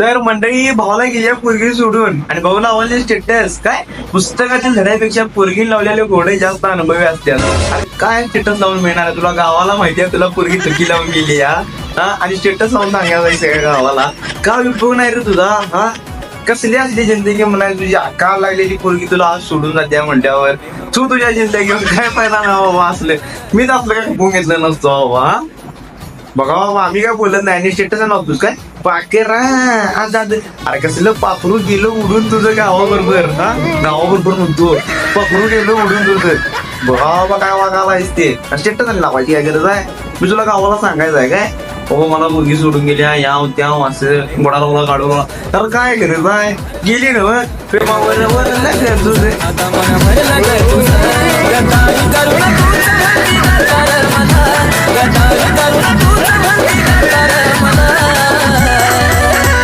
तर मंडळी भावाला गेल्या पोरगी सोडून. आणि भाऊ लावले स्टेटस काय? पुस्तकातील धड्यापेक्षा पोरगी लावलेले घोडे जास्त अनुभवी असतात. काय स्टेटस लावून मिळणार तुला? गावाला माहिती आहे तुला पोरगी चुकी लावून गेली या हा? आणि स्टेटस लावून सांगायला सगळ्या गावाला. का उपयोग नाही रे तुझा हा? कसली असली जिंदगी म्हणाल तुझी? का लागलेली पोरगी तुला आज सोडून जाते म्हणल्यावर. तू तुझ्या जिंदगीवर काय फायदा ना बाबा? असले. मीच आपलं काय घेतलं नसतो बाबा हा? बघा बाबा आम्ही काय बोलत नाही. आणि स्टेटस नव्हतोस काय? पाकेरा. आज अरे कसलं पाखरू गेलो उडून तुझं गावाबरोबर. हा? गावाबरोबर म्हणतो. पाखरू गेलो उडून तुझं. बघा बाबा काय वागायला ते. स्टेटस लावायची काय गरज आहे? मी तुला गावाला सांगायचं आहे काय? हो मला मुलगी सोडून गेल्या. या त्या असं. गोडा रोला काढू तर काय गरज आहे? गेली ना प्रेमावर तुझं.